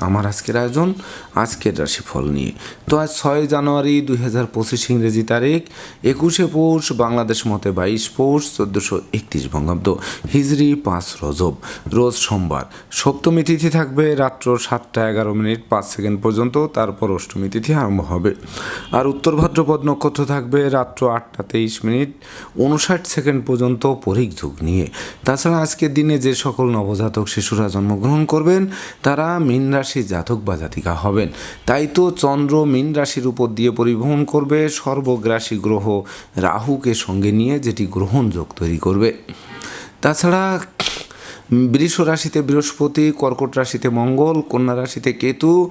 আমার আজকের আয়োজন, আজকের রাশিফল নিয়ে। তো আজ ছয় জানুয়ারি দুই হাজার পঁচিশ ইংরেজি তারিখ, একুশে পৌষ, বাংলাদেশ মতে বাইশ পৌষ, চোদ্দোশো একত্রিশ বঙ্গাব্দ। হিজরি পাঁচ রজব, রোজ সোমবার। সপ্তমী তিথি থাকবে রাত্র সাতটা এগারো মিনিট পাঁচ সেকেন্ড পর্যন্ত, তারপর অষ্টমী তিথি আরম্ভ হবে। আর উত্তর ভাদ্রপদ নক্ষত্র থাকবে রাত্র আটটা তেইশ মিনিট, উনষাট সেকেন্ড পর্যন্ত পরিক যুগ নিয়ে। তাছাড়া আজকের দিনে যে সকল নবজাতক শিশুরা জন্মগ্রহণ করবেন, তারা মীন রাশি জাতক বা জাতিকা হবেন। তাই তো চন্দ্র, মীন রাশির উপর দিয়ে পরিবহন করবে। সর্বগ্রাসী গ্রহ রাহুকে সঙ্গে নিয়ে যেটি গ্রহণযোগ তৈরি করবে। তাছাড়া বৃষ রাশিতে বৃহস্পতি, কর্কট রাশিতে মঙ্গল, কন্যা রাশিতে কেতু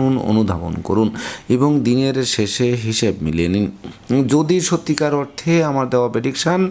অনুধাবন করুন এবং দিনের শেষে হিসেব মিলিয়ে নিন। যদি সত্যিকার অর্থে আমার দেওয়া প্রেডিকশান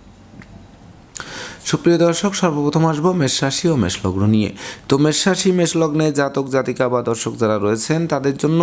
সুপ্রিয় দর্শক, সর্বপ্রথম আসব মেষ রাশি ও মেষ লগ্ন নিয়ে। তো মেষ রাশি, মেষ লগ্নে জাতক, জাতিকা বা দর্শক যারা রয়েছেন, তাদের জন্য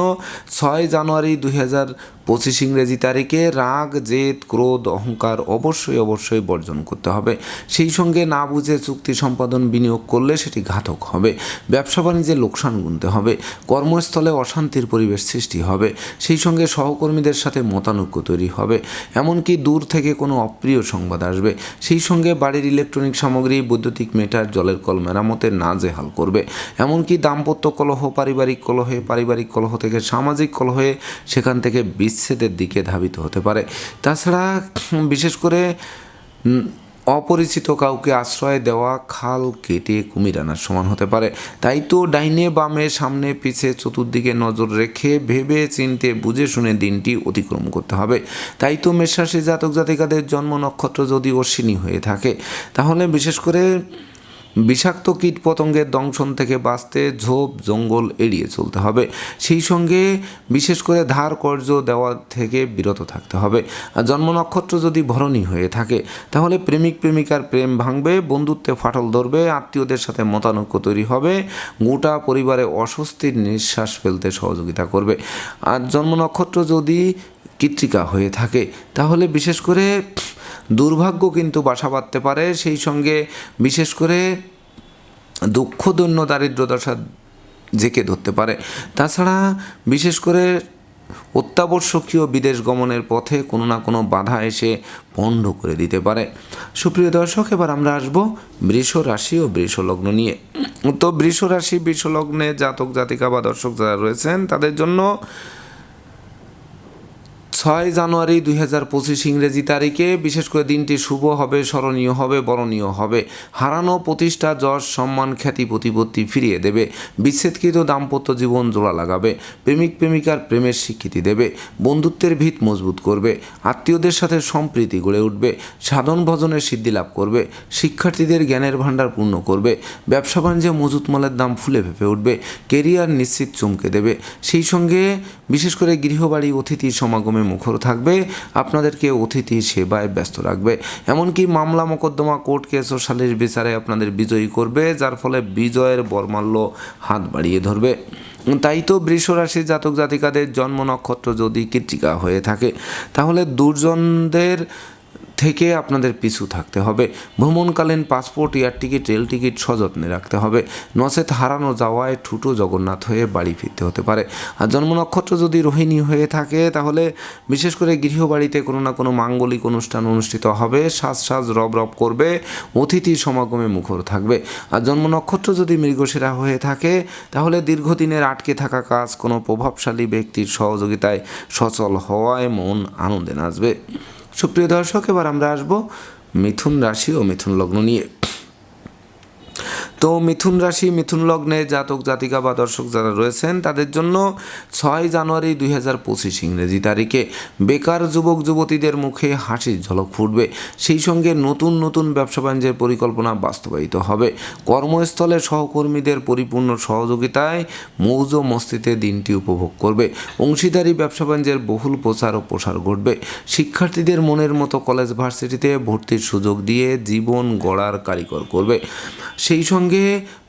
ছয় জানুয়ারি দুই হাজার পঁচিশ ইংরেজি তারিখে রাগ, জেদ, ক্রোধ, অহংকার অবশ্যই অবশ্যই বর্জন করতে হবে। সেই সঙ্গে না বুঝে চুক্তি সম্পাদন বিনিয়োগ করলে সেটি ঘাতক হবে। ব্যবসা বাণিজ্যে লোকসান গুনতে হবে। কর্মস্থলে অশান্তির পরিবেশ সৃষ্টি হবে। সেই সঙ্গে সহকর্মীদের সাথে মতানৈক্য তৈরি হবে। এমনকি দূর থেকে কোনো অপ্রিয় সংবাদ আসবে। সেই সঙ্গে বাড়ির ইলেকট্রনিক সামগ্রী, বৈদ্যুতিক মেটার, জলের কল মেরামতের নাজেহাল করবে। এমনকি দাম্পত্য কলহ, পারিবারিক কলহে, পারিবারিক কলহ থেকে সামাজিক কলহে সেখান থেকে বিচ্ছেদের দিকে ধাবিত হতে পারে। তাছাড়া বিশেষ করে অপরিচিত কাউকে আশ্রয় দেওয়া খাল কেটে কুমির আনার সমান হতে পারে। তাই তো ডাইনে বামে সামনে পিছে চতুর্দিকে নজর রেখে ভেবে চিনতে বুঝে শুনে দিনটি অতিক্রম করতে হবে। তাই তো মেষরাশি জাতক জাতিকাদের জন্ম নক্ষত্র যদি অশ্বিনী হয়ে থাকে, তাহলে বিশেষ করে বিষাক্ত কীট পতঙ্গের দংশন থেকে বাঁচতে ঝোপ, জঙ্গল এড়িয়ে চলতে হবে। সেই সঙ্গে বিশেষ করে ধার কর্য দেওয়া থেকে বিরত থাকতে হবে। আর জন্ম নক্ষত্র যদি ভরণী হয়ে থাকে, তাহলে প্রেমিক প্রেমিকার প্রেম ভাঙবে, বন্ধুত্বে ফাটল ধরবে, আত্মীয়দের সাথে মতানৈক্য তৈরি হবে, গোটা পরিবারে অস্বস্তির নিঃশ্বাস ফেলতে সহযোগিতা করবে। আর জন্ম নক্ষত্র যদি কৃত্রিকা হয়ে থাকে, তাহলে বিশেষ করে দুর্ভাগ্য কিন্তু বাসা বাঁধতে পারে। সেই সঙ্গে বিশেষ করে দুঃখ, দৈন্য দারিদ্র দশা জেকে ধরতে পারে। তাছাড়া বিশেষ করে অত্যাবশ্যকীয় বিদেশ গমনের পথে কোনো না কোনো বাধা এসে পণ্ড করে দিতে পারে। সুপ্রিয় দর্শক, এবার আমরা আসব বৃষ রাশি ও বৃষ লগ্ন নিয়ে। তো বৃষ রাশি, বৃষ লগ্নে জাতক, জাতিকা বা দর্শক যারা রয়েছেন, তাদের জন্য ছয় জানুয়ারি দুই হাজার পঁচিশ ইংরেজি তারিখে বিশেষ করে দিনটি শুভ হবে, স্মরণীয় হবে, বরণীয় হবে। হারানো প্রতিষ্ঠা যশ, সম্মান, খ্যাতি, প্রতিপত্তি ফিরিয়ে দেবে। বিচ্ছেদকৃত দাম্পত্য জীবন জোড়া লাগাবে। প্রেমিক, প্রেমিকার প্রেমের স্বীকৃতি দেবে। বন্ধুত্বের ভিত মজবুত করবে। আত্মীয়দের সাথে সম্প্রীতি গড়ে উঠবে। সাধন ভজনের সিদ্ধি লাভ করবে। শিক্ষার্থীদের জ্ঞানের ভাণ্ডার পূর্ণ করবে। ব্যবসা বাণিজ্যে মজুত মালের দাম ফুলে ফেপে উঠবে। কেরিয়ার নিশ্চিত চমকে দেবে। সেই সঙ্গে বিশেষ করে গৃহবাড়ি, অতিথি, সমাগমে মুখর থাকবে, আপনাদেরকে অতিথি সেবায় ব্যস্ত রাখবে। এমনকি মামলা মোকদ্দমা কোর্ট কেস ও সালিশ বিচারে আপনাদের বিজয়ী করবে, যার ফলে বিজয়ের বর্মাল্য হাত বাড়িয়ে ধরবে। তাই তো বৃষ রাশির জাতক জাতিকাদের জন্ম নক্ষত্র যদি কৃত্তিকা হয়ে থাকে, তাহলে দুর্জনদের থেকে আপনাদের পিছু থাকতে হবে। ভ্রমণকালীন passport, air ticket, rail ticket সযত্নে রাখতে হবে। নচেত হারানো যাওয়ায় ঠুটো জগন্নাথ হয়ে বাড়ি ফিরতে হতে পারে। আর জন্ম নক্ষত্র যদি রোহিণী হয়ে থাকে, তাহলে বিশেষ করে গৃহবাড়িতে কোনো না কোনো মাঙ্গলিক অনুষ্ঠান অনুষ্ঠিত হবে। সাজ সাজ রব রব করবে, অতিথি সমাগমে মুখর থাকবে। আর জন্ম নক্ষত্র যদি মৃগশিরা হয়ে থাকে, তাহলে দীর্ঘদিনের আটকে থাকা কাজ কোনো প্রভাবশালী ব্যক্তির সহযোগিতায় সচল হওয়ায় মন আনন্দে নাচবে। সুপ্রিয় দর্শক এবার আমরা আসব মিথুন রাশি ও মিথুন লগ্ন নিয়ে। তো মিথুন রাশি, মিথুন লগ্নে জাতক, জাতিকা বা দর্শক যারা রয়েছেন, তাদের জন্য ছয় জানুয়ারি দুই হাজার পঁচিশ ইংরেজি তারিখে বেকার যুবক, যুবতীদের মুখে হাসির ঝলক ফুটবে। সেই সঙ্গে নতুন নতুন ব্যবসা বাণিজ্যের পরিকল্পনা বাস্তবায়িত হবে। কর্মস্থলে সহকর্মীদের পরিপূর্ণ সহযোগিতায় মৌজ মস্তিতে দিনটি উপভোগ করবে। অংশীদারি ব্যবসা বাণিজ্যের বহুল প্রচার ও প্রসার ঘটবে। শিক্ষার্থীদের মনের মতো কলেজ ভার্সিটিতে ভর্তির সুযোগ দিয়ে জীবন গড়ার কারিগর করবে। সেই সঙ্গে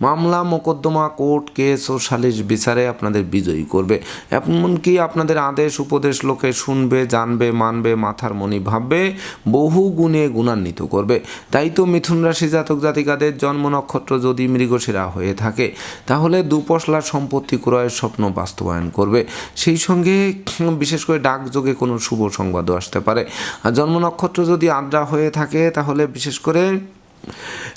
মামলা মোকদ্দমা কোর্ট কেস ও সালিশ বিচারে আপনাদের বিজয়ী করবে। এমনকি আপনাদের আদেশ, উপদেশ লোকে শুনবে, জানবে, মানবে, মাথার মনি ভাববে, বহু গুণে গুণান্বিত করবে। তাই তো মিথুন রাশি জাতক জাতিকাদের জন্ম নক্ষত্র যদি মৃগশিরা হয়ে থাকে, তাহলে দুপশলা সম্পত্তি ক্রয়ের স্বপ্ন বাস্তবায়ন করবে। সেই সঙ্গে বিশেষ করে ডাকযোগে কোনো শুভ সংবাদও আসতে পারে। আর জন্ম নক্ষত্র যদি আদ্রা হয়ে থাকে, তাহলে বিশেষ করে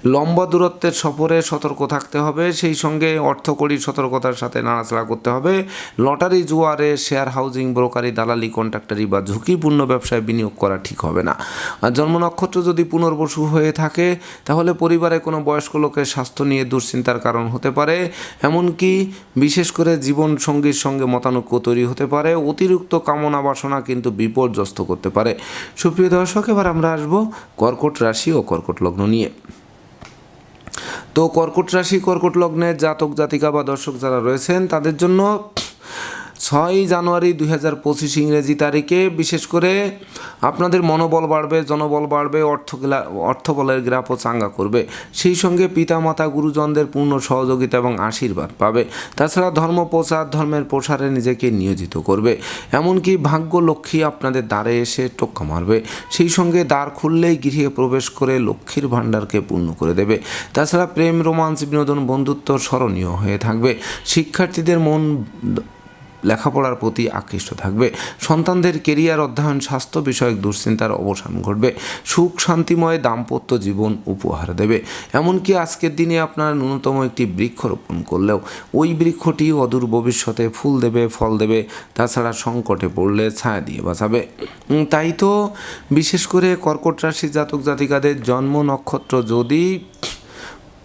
লম্বা দূরত্বের সফরে সতর্ক থাকতে হবে, সেই সঙ্গে অর্থকরী সতর্কতার সাথে নাড়াচাড়া করতে হবে। লটারি জুয়ারে শেয়ার হাউজিং ব্রোকারি দালালি, কন্ট্রাক্টারি বা ঝুঁকিপূর্ণ ব্যবসায় বিনিয়োগ করা ঠিক হবে না। আর জন্ম নক্ষত্র যদি পুনর্বসু হয়ে থাকে, তাহলে পরিবারে কোনো বয়স্ক লোকের স্বাস্থ্য নিয়ে দুশ্চিন্তার কারণ হতে পারে। এমনকি বিশেষ করে জীবন সঙ্গীর সঙ্গে মতানৈক্য তৈরি হতে পারে, অতিরিক্ত কামনা বাসনা কিন্তু বিপর্যস্ত করতে পারে। সুপ্রিয় দর্শক, এবার আমরা আসব কর্কট রাশি ও কর্কট লগ্ন নিয়ে। তো কর্কট রাশি কর্কট লগ্নের জাতক জাতিকা বা দর্শক যারা রয়েছেন তাদের জন্য ছয় জানুয়ারি দুই হাজার পঁচিশ ইংরেজি তারিখে, বিশেষ করে আপনাদের মনোবল বাড়বে, জনবল বাড়বে, অর্থ অর্থবলের গ্রাফও চাঙ্গা করবে। সেই সঙ্গে পিতামাতা, গুরুজনদের পূর্ণ সহযোগিতা এবং আশীর্বাদ পাবে। তাছাড়া ধর্ম প্রচার, ধর্মের প্রসারে নিজেকে নিয়োজিত করবে। এমনকি ভাগ্য লক্ষ্মী আপনাদের দ্বারে এসে টোক্কা মারবে। সেই সঙ্গে দ্বার খুললেই গৃহে প্রবেশ করে লক্ষ্মীর ভাণ্ডারকে পূর্ণ করে দেবে। তাছাড়া প্রেম, রোমান্স, বিনোদন, বন্ধুত্ব স্মরণীয় হয়ে থাকবে। শিক্ষার্থীদের মন লেখাপড়ার প্রতি আকৃষ্ট থাকবে। সন্তানদের কেরিয়ার অধ্যয়ন, স্বাস্থ্য বিষয়ক দুশ্চিন্তার অবসান ঘটবে। সুখ, শান্তিময় দাম্পত্য জীবন উপহার দেবে। এমনকি আজকের দিনে আপনারা ন্যূনতম একটি বৃক্ষ রোপণ করলেও ওই বৃক্ষটি অদূর ভবিষ্যতে ফুল দেবে, ফল দেবে, তাছাড়া সংকটে পড়লে ছায়া দিয়ে বাঁচাবে। তাই তো বিশেষ করে কর্কট রাশি জাতক জাতিকাদের জন্ম নক্ষত্র যদি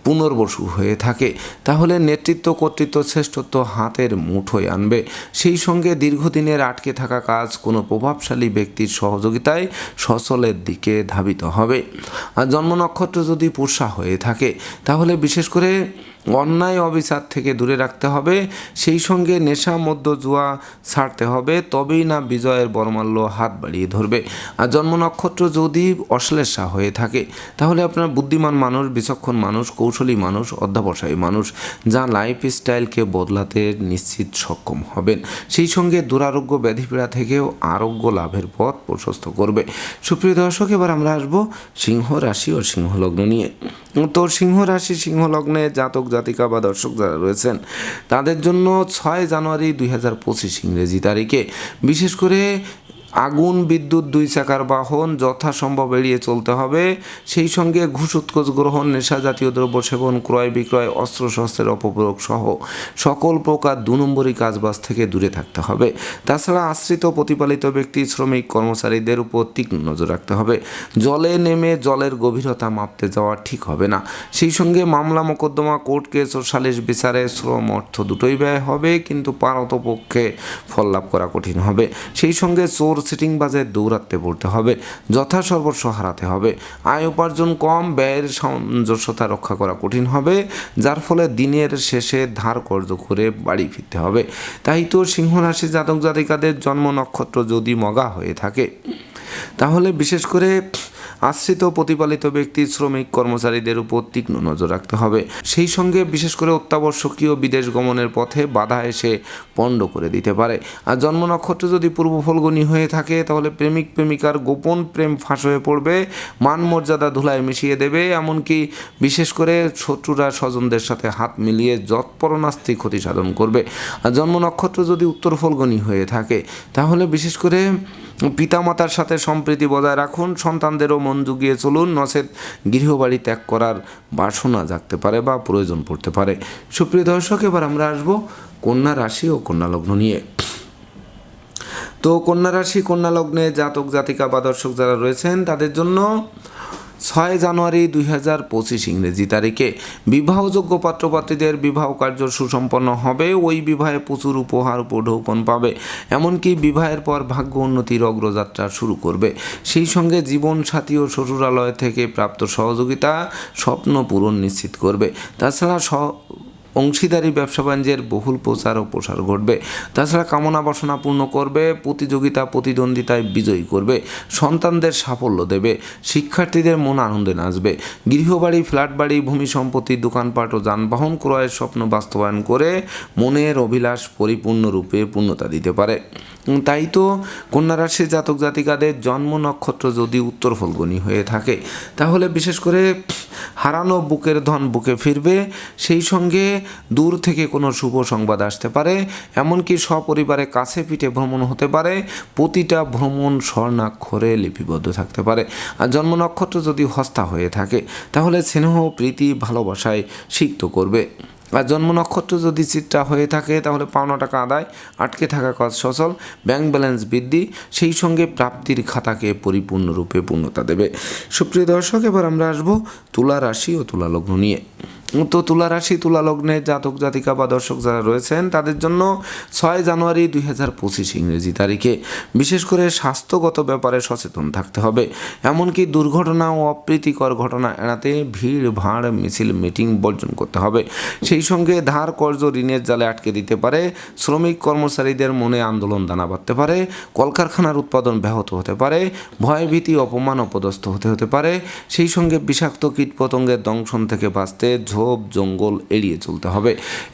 পুনর্বসু হয়ে থাকে, তাহলে নেতৃত্ব কর্তৃত্ব শ্রেষ্ঠত্ব হাতের মুঠোয় আনবে। সেই সঙ্গে দীর্ঘদিনের আটকে থাকা কাজ কোনো প্রভাবশালী ব্যক্তির সহযোগিতায় সচলের দিকে ধাবিত হবে। আর জন্ম নক্ষত্র যদি পোষা হয়ে থাকে, তাহলে বিশেষ করে অন্যায় অবিচার থেকে দূরে রাখতে হবে, সেই সঙ্গে নেশা মধ্য জুয়া ছাড়তে হবে, তবেই না বিজয়ের বরমাল্য হাত বাড়িয়ে ধরবে। আর জন্ম নক্ষত্র যদি অশ্লেষা হয়ে থাকে, তাহলে আপনার বুদ্ধিমান মানুষ, বিচক্ষণ মানুষ, কৌশলী মানুষ, অধ্যাবসায়ী মানুষ, যা লাইফ স্টাইলকে বদলাতে নিশ্চিত সক্ষম হবেন। সেই সঙ্গে দুরারোগ্য ব্যাধিপীড়া থেকেও আরোগ্য লাভের পথ প্রশস্ত করবে। সুপ্রিয় দর্শক, এবার আমরা আসব সিংহ রাশি ও সিংহ লগ্ন নিয়ে। তো সিংহ রাশি, সিংহ লগ্নে জাতক, জাতিকা বা দর্শক যারা রয়েছেন, তাদের জন্য ছয় জানুয়ারি দুই হাজার পঁচিশ ইংরেজি তারিখে। বিশেষ করে আগুন, বিদ্যুৎ, দুই চাকার বাহন যথাসম্ভব এড়িয়ে চলতে হবে। সেই সঙ্গে ঘুষ উৎকোচ গ্রহণ, নেশা জাতীয় দ্রব্য সেবন, ক্রয় বিক্রয়, অস্ত্রশস্ত্রের অপপ্রয়োগ সহ সকল প্রকার দু নম্বরী কাজবাজ থেকে দূরে থাকতে হবে। তাছাড়া আশ্রিত প্রতিপালিত ব্যক্তি, শ্রমিক, কর্মচারীদের উপর তীক্ষ্ণ নজর রাখতে হবে। জলে নেমে জলের গভীরতা মাপতে যাওয়া ঠিক হবে না। সেই সঙ্গে মামলা, মোকদ্দমা, কোর্ট কেস ও সালিশ বিচারে শ্রম অর্থ দুটোই ব্যয় হবে, কিন্তু পারতপক্ষে ফল লাভ করা কঠিন হবে। সেই সঙ্গে চোর সিটিং বাজে দৌড়াতে পড়তে হবে যথাসর্বস্ব হারাতে হবে। আয় উপার্জন কম, ব্যয়ের সামঞ্জস্যতা রক্ষা করা কঠিন হবে, যার ফলে দিনের শেষে ধার কর্য করে বাড়ি ফিরতে হবে। তাই তো সিংহরাশি জাতক জাতিকাদের জন্ম নক্ষত্র যদি মগা হয়ে থাকে, তাহলে বিশেষ করে আশ্রিত প্রতিপালিত ব্যক্তি, শ্রমিক, কর্মচারীদের উপর তীক্ষ্ণ নজর রাখতে হবে। সেই সঙ্গে বিশেষ করে অত্যাবশ্যকীয় বিদেশ গমনের পথে বাধা এসে পণ্ড করে দিতে পারে। আর জন্ম নক্ষত্র যদি পূর্ব ফলগুনি হয়ে থাকে, তাহলে প্রেমিক প্রেমিকার গোপন প্রেম ফাঁস হয়ে পড়বে, মান মর্যাদা ধুলায় মিশিয়ে দেবে। এমনকি বিশেষ করে শত্রুরা স্বজনদের সাথে হাত মিলিয়ে যৎপরণাস্তি ক্ষতি সাধন করবে। আর জন্ম নক্ষত্র যদি উত্তর ফলগুনি হয়ে থাকে, তাহলে বিশেষ করে পিতামাতার সাথে সম্প্রীতি বজায় রাখুন, সন্তানদেরও মন জুগিয়ে চলুন, নচেত গৃহবাড়ি ত্যাগ করার বাসনা জাগতে পারে বা প্রয়োজন পড়তে পারে। সুপ্রিয় দর্শক, এবার আমরা আসব কন্যা রাশি ও কন্যা লগ্ন নিয়ে। তো কন্যা রাশি, কন্যা লগ্নে জাতক, জাতিকা বা দর্শক যারা রয়েছেন, তাদের জন্য ছয় জানুয়ারি দুই হাজার পঁচিশ ইংরেজি তারিখে বিবাহযোগ্য পাত্রপাত্রীদের বিবাহ কার্য সুসম্পন্ন হবে। ওই বিবাহে প্রচুর উপহার উপঢৌকন পাবে। এমনকি বিবাহের পর ভাগ্য উন্নতির অগ্রযাত্রা শুরু করবে। সেই সঙ্গে জীবন সাথী ও শ্বশুরালয় থেকে প্রাপ্ত সহযোগিতা স্বপ্ন পূরণ নিশ্চিত করবে। তাছাড়া অংশীদারি ব্যবসা বাণিজ্যের বহুল প্রচার ও প্রসার ঘটবে। তাছাড়া কামনা বাসনা পূর্ণ করবে, প্রতিযোগিতা, প্রতিদ্বন্দ্বিতায় বিজয়ী করবে, সন্তানদের সাফল্য দেবে, শিক্ষার্থীদের মন আনন্দে নাচবে। গৃহবাড়ি ফ্ল্যাট বাড়ি ভূমি সম্পত্তি, দোকানপাট ও যানবাহন ক্রয়ের স্বপ্ন বাস্তবায়ন করে মনের অভিলাষ পরিপূর্ণরূপে পূর্ণতা দিতে পারে। তাই তো কন্যা রাশির জাতক জাতিকাদের জন্ম নক্ষত্র যদি উত্তর ফলগুনি হয়ে থাকে, তাহলে বিশেষ করে হারানো বুকের ধন বুকে ফিরবে, সেই সঙ্গে দূর থেকে কোনো শুভ সংবাদ আসতে পারে, এমনকি সপরিবারে কাছে পিঠে ভ্রমণ হতে পারে, প্রতিটা ভ্রমণ স্বর্ণাক্ষরে লিপিবদ্ধ থাকতে পারে। আর জন্ম নক্ষত্র যদি হস্তা হয়ে থাকে, তাহলে স্নেহ, প্রীতি, ভালোবাসায় সিক্ত করবে। আর জন্ম নক্ষত্র যদি চিত্রা হয়ে থাকে, তাহলে পাওনা টাকা আদায়, আটকে থাকা কাজ সচল ব্যাংক ব্যালেন্স বৃদ্ধি, সেই সঙ্গে প্রাপ্তির খাতাকে পরিপূর্ণরূপে পূর্ণতা দেবে। সুপ্রিয় দর্শক, এবার আমরা আসব তুলা রাশি ও তুলা লগ্ন নিয়ে। তো তুলা রাশি তুলা লগ্নে জাতক, জাতিকা বা দর্শক যারা রয়েছেন, তাদের জন্য ছয় জানুয়ারি দুই হাজার পঁচিশ ইংরেজি তারিখে বিশেষ করে স্বাস্থ্যগত ব্যাপারে সচেতন থাকতে হবে। এমনকি দুর্ঘটনা ও অপ্রীতিকর ঘটনা এড়াতে ভিড়, ভাড়, মিছিল, মিটিং বর্জন করতে হবে। সেই সঙ্গে ধার, কর্জ, ঋণের জালে আটকে দিতে পারে, শ্রমিক কর্মচারীদের মনে আন্দোলন দানা বাঁধতে পারে, কলকারখানার উৎপাদন ব্যাহত হতে পারে, ভয়ভীতি, অপমান, অপদস্থ হতে হতে পারে। সেই সঙ্গে বিষাক্ত কীটপতঙ্গের দংশন থেকে বাঁচতে ঝোপ, জঙ্গল এড়িয়ে চলতে হবে।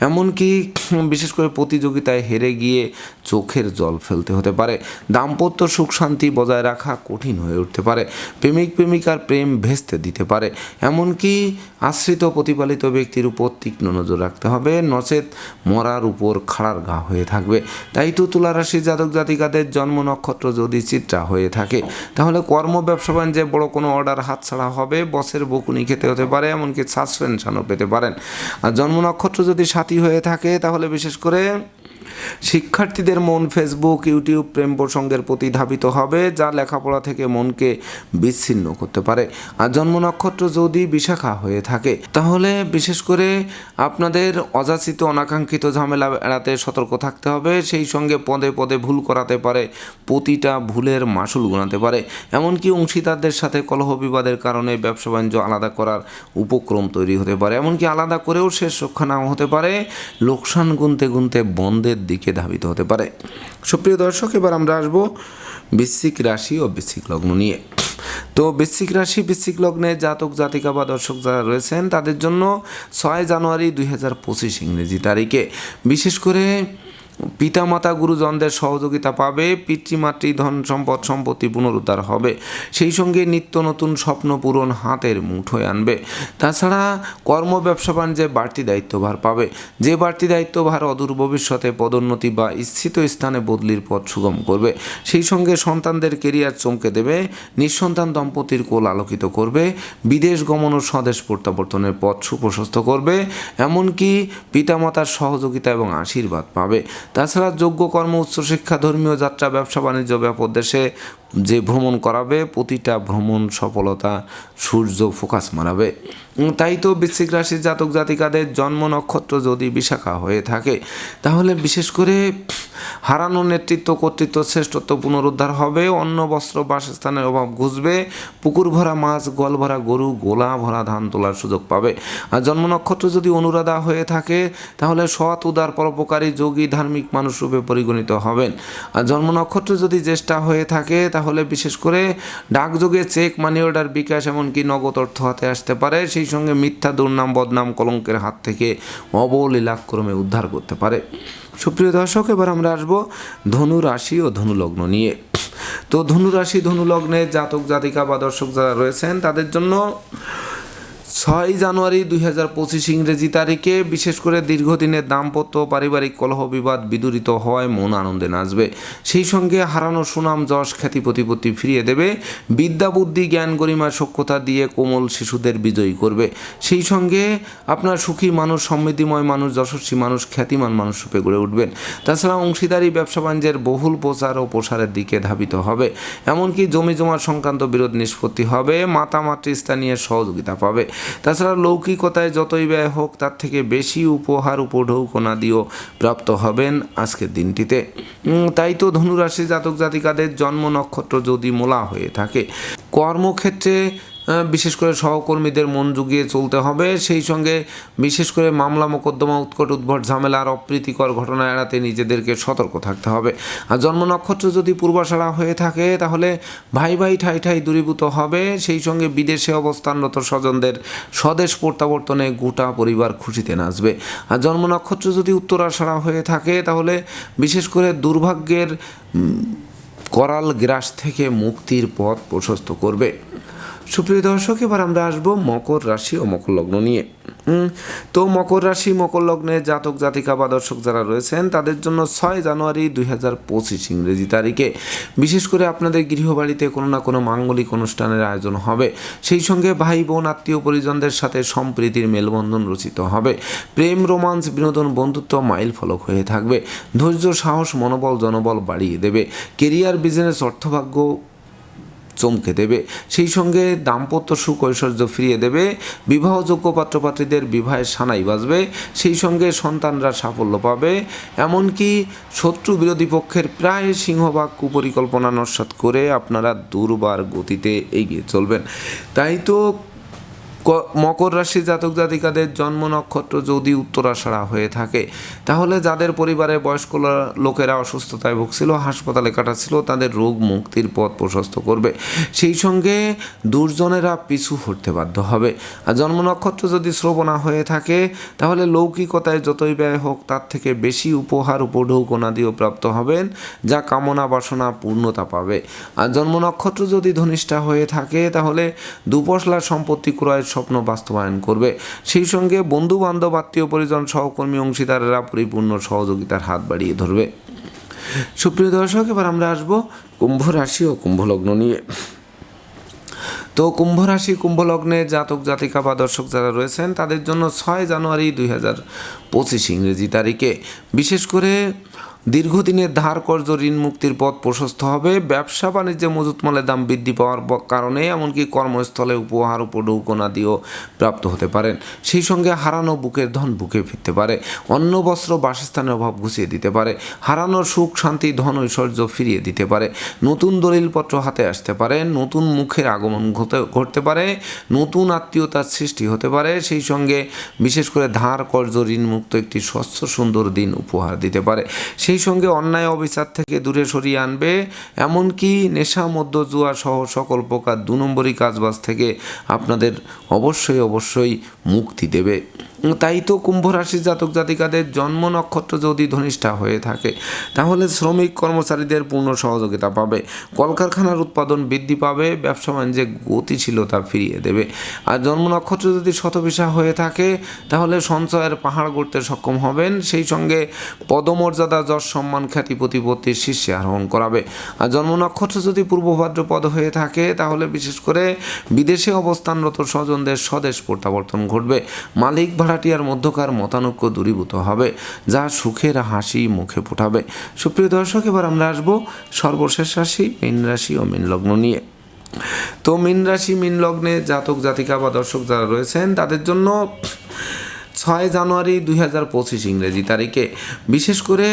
এমনকি বিশেষ করে প্রতিযোগিতায় হেরে গিয়ে চোখের জল ফেলতে হতে পারে। দাম্পত্য সুখ শান্তি বজায় রাখা কঠিন হয়ে উঠতে পারে। প্রেমিক প্রেমিকার প্রেম ভেস্তে দিতে পারে। এমনকি আশ্রিত প্রতিপালিত ব্যক্তির উপর তীক্ষ্ণ নজর রাখতে হবে। নচেত মরার উপর খাড়ার ঘা হয়ে থাকবে। তাই তো তুলা রাশি জাতক জাতিকাদের জন্ম নক্ষত্র যদি চিত্রা হয়ে থাকে, তাহলে কর্ম, ব্যবসা বাণিজ্যে বড় কোনো অর্ডার হাতছাড়া হবে। বসের বকুনি খেতে হতে পারে, এমনকি সাসপেনশনও পেতে পারেন। আর জন্ম নক্ষত্র যদি সাথী হয়ে থাকে তাহলে বিশেষ করে শিক্ষার্থীদের মন ফেসবুক ইউটিউব প্রেম প্রসঙ্গের প্রতি ধাবিত হবে, যা লেখাপড়া থেকে মনকে বিচ্ছিন্ন করতে পারে। আর জন্ম নক্ষত্র যদি বিশাখা হয়ে থাকে, তাহলে বিশেষ করে আপনাদের অযাচিত, অনাকাঙ্ক্ষিত ঝামেলা এড়াতে সতর্ক থাকতে হবে। সেই সঙ্গে পদে পদে ভুল করাতে পারে, প্রতিটা ভুলের মাসুল গুণাতে পারে। এমনকি অংশীদারদের সাথে কলহ বিবাদের কারণে ব্যবসা বাণিজ্য আলাদা করার উপক্রম তৈরি হতে পারে। এমনকি আলাদা করেও শেষ রক্ষা নাও হতে পারে। লোকসান গুনতে গুনতে বন্ধের দিকে ধাবিত হতে পারে। সুপ্রিয় দর্শক, এবার আমরা আসব বৃশ্চিক রাশি ও বিশ্বিক লগ্ন নিয়ে। তো বৃশ্চিক রাশি, বৃশ্চিক লগ্নে জাতক, জাতিকা বা দর্শক যারা রয়েছেন, তাদের জন্য ছয় জানুয়ারি দুই হাজার পঁচিশ ইংরেজি তারিখে। বিশেষ করে পিতামাতা গুরুজনদের সহযোগিতা পাবে, পিতৃমাতৃ ধন সম্পদ সম্পত্তি পুনরুদ্ধার হবে। সেই সঙ্গে নিত্য নতুন স্বপ্ন পূরণ হাতের মুঠোয় আনবে। তাছাড়া কর্ম ব্যবসা বাণিজ্যে বাড়তি দায়িত্বভার পাবে। যে বাড়তি দায়িত্বভার অদূর ভবিষ্যতে পদোন্নতি বা স্থিত স্থানে বদলির পথ সুগম করবে, সেই সঙ্গে সন্তানদের কেরিয়ার চমকে দেবে, নিঃসন্তান দম্পতির কোল আলোকিত করবে, বিদেশ গমন ও স্বদেশ প্রত্যাবর্তনের পথ সুপ্রশস্ত করবে, এমনকি পিতামাতার সহযোগিতা এবং আশীর্বাদ পাবে। তাছাড়া যোগ্য কর্ম উচ্চশিক্ষা ধর্মীয় যাত্রা ব্যবসা বাণিজ্য ব্যাপক দেশে যে ভ্রমণ করাবে, প্রতিটা ভ্রমণ সফলতা সূর্য ফোকাস মারাবে তাই তো বৃশ্চিক রাশির জাতক জাতিকাদের জন্ম নক্ষত্র যদি বিশাখা হয়ে থাকে, তাহলে বিশেষ করে হারানো নেতৃত্ব, কর্তৃত্ব, শ্রেষ্ঠত্ব পুনরুদ্ধার হবে, অন্ন, বস্ত্র, বাসস্থানের অভাব ঘুষবে, পুকুর ভরা মাছ গল ভরা গরু, গোলা ভরা ধান তোলার সুযোগ পাবে। আর জন্ম নক্ষত্র যদি অনুরাধা হয়ে থাকে, তাহলে সৎ, উদার, পরোপকারী, যোগী, ধার্মিক মানুষ রূপে পরিগণিত হবেন। আর জন্ম নক্ষত্র যদি জ্যেষ্ঠা হয়ে থাকে, তাহলে তাহলে বিশেষ করে ডাকযোগে চেক মানি অর্ডার বিকাশ এমনকি নগদ অর্থ হাতে আসতে পারে। সেই সঙ্গে মিথ্যা, দুর্নাম, বদনাম, কলঙ্কের হাত থেকে অবলীলাক্রমে উদ্ধার করতে পারে। সুপ্রিয় দর্শক, এবার আমরা আসব ধনু রাশি ও ধনুলগ্ন নিয়ে। তো ধনু রাশি জাতক, জাতিকা বা দর্শক যারা রয়েছেন, তাদের জন্য ছয় জানুয়ারি দুই হাজার পঁচিশ ইংরেজি তারিখে বিশেষ করে দীর্ঘদিনের দাম্পত্য পারিবারিক কলহ বিবাদ বিদূরিত হওয়ায় মন আনন্দে নাচবে। সেই সঙ্গে হারানো সুনাম যশ খ্যাতি প্রতিপত্তি ফিরিয়ে দেবে। বিদ্যা, বুদ্ধি, জ্ঞান গরিমা সক্ষতা দিয়ে কোমল শিশুদের বিজয়ী করবে। সেই সঙ্গে আপনার সুখী মানুষ, সমৃদ্ধিময় মানুষ, যশস্বী মানুষ, খ্যাতিমান মানুষ রূপে গড়ে উঠবেন। তাছাড়া অংশীদারি, ব্যবসা বাণিজ্যের বহুল প্রচার ও প্রসারের দিকে ধাবিত হবে। এমনকি জমি জমার সংক্রান্ত বিরোধ নিষ্পত্তি হবে। মাতা মাতৃস্থানীয় সহযোগিতা পাবে। তাছাড়া লৌকিকতায় যতই ব্যয় হোক, তার থেকে বেশি উপহার উপঢৌকনা দিয়েও প্রাপ্ত হবেন আজকের দিনটিতে। তাই তো ধনুরাশি জাতক জাতিকাদের জন্ম নক্ষত্র যদি মোলা হয়ে থাকে, কর্মক্ষেত্রে বিশেষ করে সহকর্মীদের মন জুগিয়ে চলতে হবে। সেই সঙ্গে বিশেষ করে মামলা মোকদ্দমা, উৎকট উদ্ভট ঝামেলা আর অপ্রীতিকর ঘটনা এড়াতে নিজেদেরকে সতর্ক থাকতে হবে। আর জন্ম নক্ষত্র যদি পূর্বাশারা হয়ে থাকে, তাহলে ভাই ভাই ঠাই ঠাই দূরীভূত হবে। সেই সঙ্গে বিদেশে অবস্থানরত স্বজনদের স্বদেশ প্রত্যাবর্তনে গোটা পরিবার খুশিতে নাচবে। আর জন্ম নক্ষত্র যদি উত্তরাশারা হয়ে থাকে, তাহলে বিশেষ করে দুর্ভাগ্যের করাল গ্রাস থেকে মুক্তির পথ প্রশস্ত করবে। সুপ্রিয় দর্শক, এবার আমরা আসব মকর রাশি ও মকর লগ্ন নিয়ে। তো মকর রাশি, মকর লগ্নে জাতক, জাতিকা বা দর্শক যারা রয়েছেন, তাদের জন্য ছয় জানুয়ারি দুই হাজার পঁচিশ ইংরেজি তারিখে। বিশেষ করে আপনাদের গৃহবাড়িতে কোনো না কোনো মাঙ্গলিক অনুষ্ঠানের আয়োজন হবে। সেই সঙ্গে ভাই, বোন, আত্মীয় পরিজনদের সাথে সম্প্রীতির মেলবন্ধন রচিত হবে। প্রেম, রোমান্স, বিনোদন, বন্ধুত্ব মাইল ফলক হয়ে থাকবে। ধৈর্য, সাহস, মনোবল, জনবল বাড়িয়ে দেবে। কেরিয়ার, বিজনেস, অর্থভাগ্য চমকে দেবে। সেই সঙ্গে দাম্পত্য সুখ ঐশ্বর্য ফিরিয়ে দেবে। বিবাহযোগ্য পাত্রপাত্রীদের বিবাহের সানাই বাজবে। সেই সঙ্গে সন্তানরা সাফল্য পাবে। এমনকি শত্রু বিরোধী পক্ষের প্রায় সিংহভাগ কুপরিকল্পনা নস্বাত করে আপনারা দুর্বার গতিতে এগিয়ে চলবেন। তাই তো মকর রাশি জাতক জাতিকাদের জন্ম নক্ষত্র যদি উত্তরাষাঢ়া হয়ে থাকে, তাহলে যাদের পরিবারে বয়স্ক লোকেরা অসুস্থতায় ভুগছিল, হাসপাতালে কাটাচ্ছিল, তাদের রোগ মুক্তির পথ প্রশস্ত করবে। সেই সঙ্গে দুর্জনেরা পিছু হটতে বাধ্য হবে। আর জন্ম নক্ষত্র যদি শ্রবণা হয়ে থাকে, তাহলে লৌকিকতায় যতই ব্যয় হোক, তার থেকে বেশি উপহার উপঢৌকনা দিয়েও প্রাপ্ত হবেন, যা কামনা বাসনা পূর্ণতা পাবে। আর জন্ম নক্ষত্র যদি ধনিষ্ঠা হয়ে থাকে, তাহলে দুপশলা সম্পত্তি ক্রয়ের স্বপ্ন বাস্তবায়ন করবে। সেই সঙ্গে বন্ধু বান্ধব আত্মীয় পরিজন সহকর্মী, অংশীদারেরা পরিপূর্ণ সহযোগিতার হাত বাড়িয়ে ধরবে। সুপ্রিয় দর্শক, এবার আমরা আসব কুম্ভ রাশি ও কুম্ভ লগ্ন নিয়ে। তো কুম্ভ রাশি, কুম্ভ লগ্নে জাতক, জাতিকা বা দর্শক যারা রয়েছেন, তাদের জন্য ছয় জানুয়ারি দুই হাজার পঁচিশ ইংরেজি তারিখে। বিশেষ করে দীর্ঘদিনের ধার কর্য ঋণ মুক্তির পথ প্রশস্ত হবে। ব্যবসা বাণিজ্যে মজুত মালের দাম বৃদ্ধি পাওয়ার কারণে এমনকি কর্মস্থলে উপহার উপঢৌকনা দিয়েও প্রাপ্ত হতে পারেন। সেই সঙ্গে হারানো বুকের ধন বুকে ফিরতে পারে। অন্ন বস্ত্র বাসস্থানের অভাব ঘুষিয়ে দিতে পারে। হারানো সুখ, শান্তি, ধন ঐশ্বর্য ফিরিয়ে দিতে পারে। নতুন দলিলপত্র হাতে আসতে পারে। নতুন মুখের আগমন ঘটে, ঘটতে পারে। নতুন আত্মীয়তার সৃষ্টি হতে পারে। সেই সঙ্গে বিশেষ করে ধার কর্য ঋণমুক্ত একটি স্বচ্ছ সুন্দর দিন উপহার দিতে পারে। সেই সঙ্গে অন্যায় অবিচার থেকে দূরে সরিয়ে আনবে, এমনকি নেশা মধ্য জুয়া সহ সকল প্রকার দু নম্বরই কাজবাজ থেকে আপনাদের অবশ্যই অবশ্যই মুক্তি দেবে। তাই তো কুম্ভ রাশি জাতক জাতিকাদের জন্ম নক্ষত্র যদি ধনিষ্ঠা হয়ে থাকে, তাহলে শ্রমিক কর্মচারীদের পূর্ণ সহযোগিতা পাবে। কলকারখানার উৎপাদন বৃদ্ধি পাবে, ব্যবসা বাণিজ্যে গতিশীলতা ফিরিয়ে দেবে। আর জন্ম নক্ষত্র যদি শতবিশা হয়ে থাকে, তাহলে সঞ্চয়ের পাহাড় গড়তে সক্ষম হবেন। সেই সঙ্গে পদমর্যাদা সম্মান খ্যাতি প্রতিপত্তির শীর্ষে আরোহণ করাবে। আর জন্ম নক্ষত্র যদি পূর্ব ভাদ্রপদ হয়ে থাকে, তাহলে বিশেষ করে বিদেশে অবস্থানরত স্বজনদের স্বদেশ প্রত্যাবর্তন ঘটবে। মালিক ভাড়াটিয়ার মধ্যকার মতানৈক্য দূরীভূত হবে, যা সুখের হাসি মুখে ফোটাবে। সুপ্রিয় দর্শক, এবার আমরা আসব সর্বশেষ রাশি, মীন রাশি ও মীন লগ্ন নিয়ে। তো মীন রাশি, মীন লগ্নে জাতক, জাতিকা বা দর্শক যারা রয়েছেন, তাদের জন্য ছয় জানুয়ারি দুই হাজার পঁচিশ ইংরেজি তারিখে। বিশেষ করে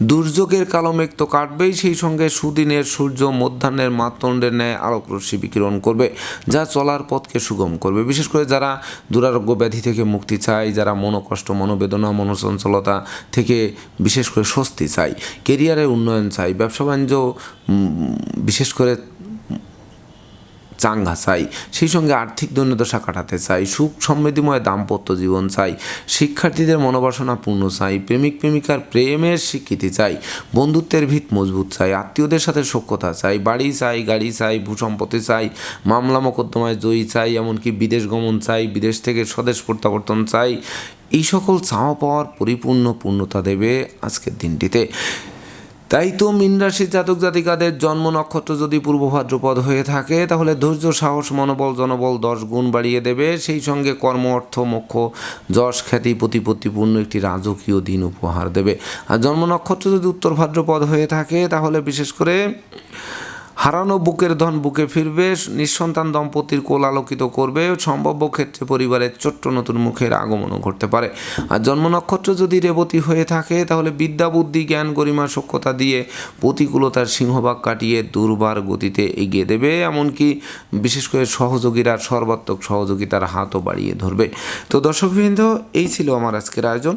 দুর্যোগের কালমেঘ তো কাটবেই, সেই সঙ্গে সুদিনের সূর্য মধ্যাহ্নের মাতণ্ডের ন্যায় আলোক রশ্মি বিকিরণ করবে, যা চলার পথকে সুগম করবে। বিশেষ করে যারা দুরারোগ্য ব্যাধি থেকে মুক্তি চায়, যারা মনোকষ্ট, মনোবেদনা, মনোচঞ্চলতা থেকে বিশেষ করে স্বস্তি চাই কেরিয়ারের উন্নয়ন চাই ব্যবসা বাণিজ্য বিশেষ করে চাঙ্গা চাই, সেই সঙ্গে আর্থিক দৈন্যদশা কাটাতে চাই, সুখ সমৃদ্ধিময় দাম্পত্য জীবন চাই, শিক্ষার্থীদের মনোবাসনা পূর্ণ চাই, প্রেমিক প্রেমিকার প্রেমের স্বীকৃতি চাই, বন্ধুত্বের ভিত মজবুত চাই, আত্মীয়দের সাথে সখ্যতা চাই, বাড়ি চাই, গাড়ি চাই, ভূসম্পত্তি চাই, মামলা মোকদ্দমায় জয়ী চাই, এমনকি বিদেশ গমন চাই, বিদেশ থেকে স্বদেশ প্রত্যাবর্তন চাই, এই সকল চাওয়া পাওয়ার পরিপূর্ণ পূর্ণতা দেবে আজকের দিনটিতে। তাই তো মিন জাতক জাতিকাদের জন্ম নক্ষত্র যদি পূর্ব ভাদ্রপদ হয়ে থাকে, তাহলে ধৈর্য, সাহস, মনোবল, জনবল দশ গুণ বাড়িয়ে দেবে। সেই সঙ্গে কর্ম, অর্থ, মোক্ষ, যশ, খ্যাতি, প্রতিপত্তিপূর্ণ একটি রাজকীয় দিন উপহার দেবে। আর জন্ম নক্ষত্র যদি উত্তর ভাদ্রপদ হয়ে থাকে, তাহলে বিশেষ করে হারানো বুকের ধন বুকে ফিরবে, নিঃসন্তান দম্পতির কোল আলোকিত করবে, সম্ভাব্য ক্ষেত্রে পরিবারের ছোট্ট নতুন মুখের আগমনও ঘটতে পারে। আর জন্ম নক্ষত্র যদি রেবতী হয়ে থাকে, তাহলে বিদ্যা, বুদ্ধি, জ্ঞান, গরিমা সক্ষতা দিয়ে প্রতিকূলতার সিংহভাগ কাটিয়ে দুর্বার গতিতে এগিয়ে দেবে। এমনকি বিশেষ করে সহযোগীরা সর্বাত্মক সহযোগিতার হাতও বাড়িয়ে ধরবে। তো দর্শকবৃন্দ, এই ছিল আমার আজকের আয়োজন।